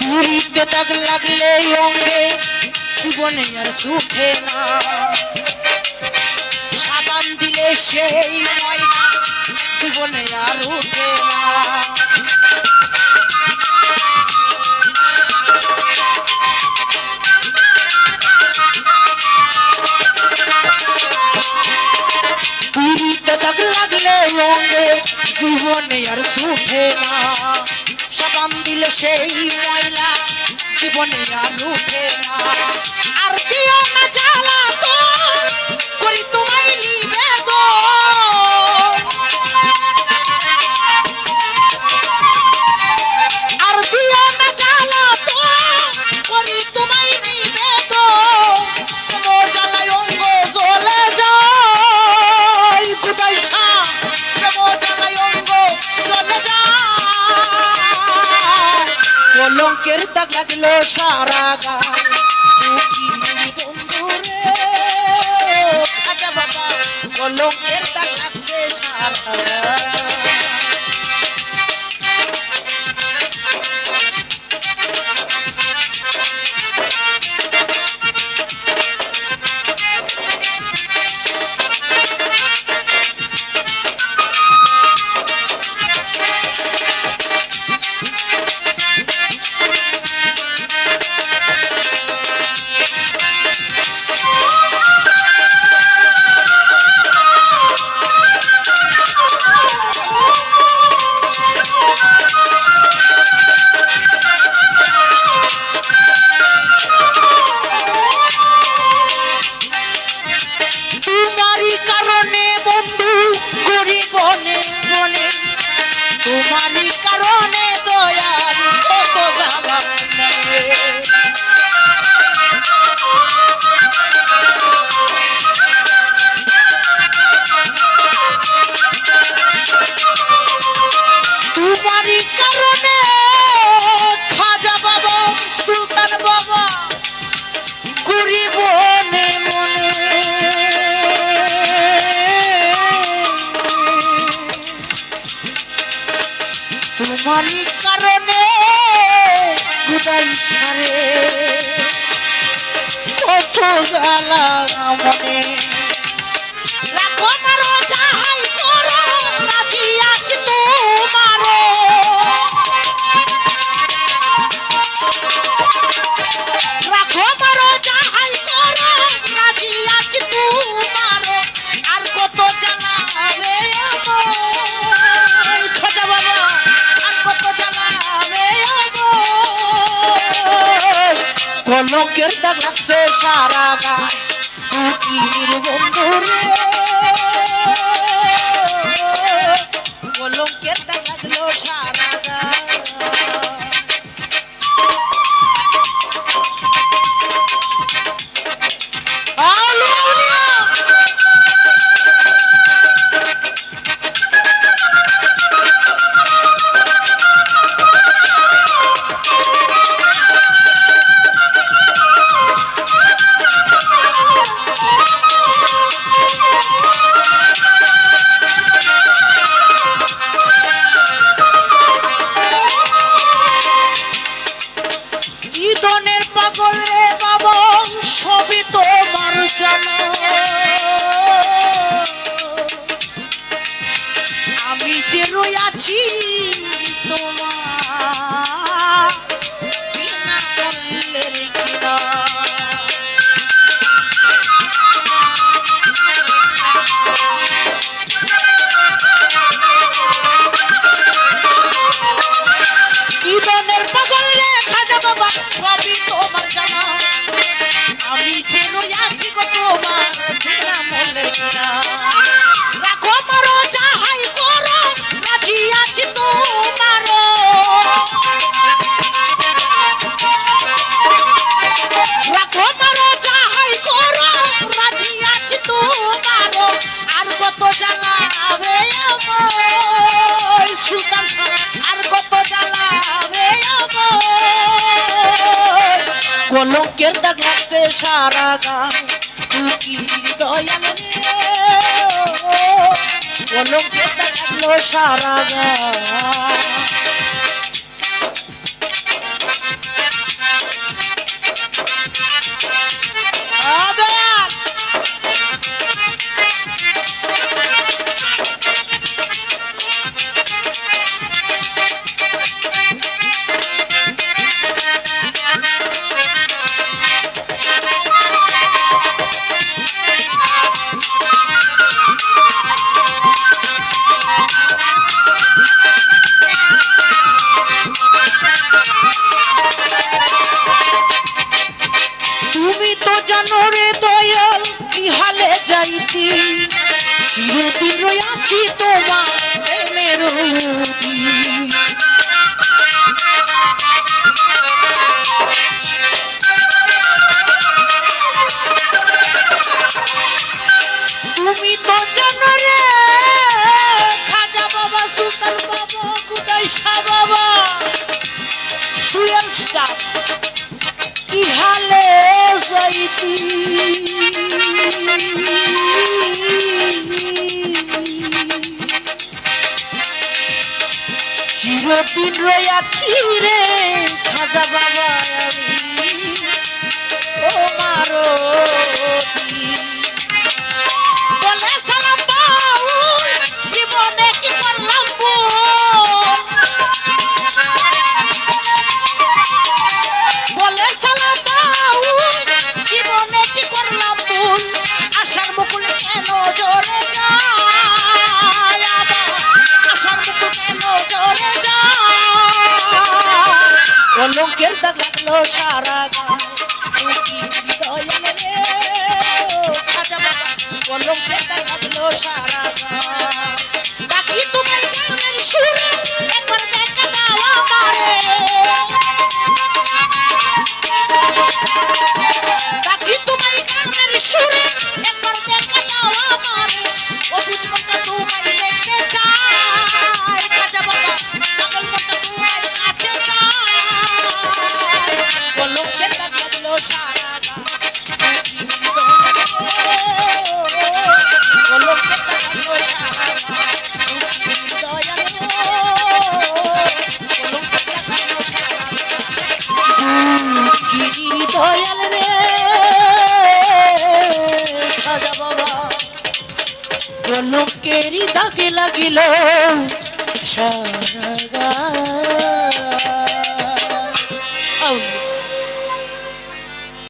পুরীতে তাক লাগলে অঙ্গে জীবনে আর সুখে না। সাবান দিলে সেই ময়লা জীবনে আর উঠে না। লাগলে অঙ্গে জীবনে আর সুখে না। সাবান দিলে সেই ময়লা, জীবনে আর উঠে না। আর কলঙ্কের দাগ লাগল সারা গায়। আচ্ছা কলঙ্কের দাগ লাগছে সারা তোমারই কারণে গুদাই সারে। কত জ্বালা কলকের দাগ লাগছে সারা গায়। কুকির বন্ধু রে কলকের দাগ লাগল সারা জীবনের পাগল রে খাজা বাবা সবই তোমার জানা। কলঙ্কের দাগ লাগছে সারা গান কি দয়াল কলঙ্কের দাগ লাগল সারা গান আছি চিরদিন আছি তোমার প্রেমের তুমি তো জানো যতীন রয়াছি রে। খাজা বাবা আমি কলঙ্কের দাগ লাগল সারা কলঙ্কের দাগ লাগল সারা গান ডাকি তোমার সুরে। বুকেরই দাগে লাগিল। সারা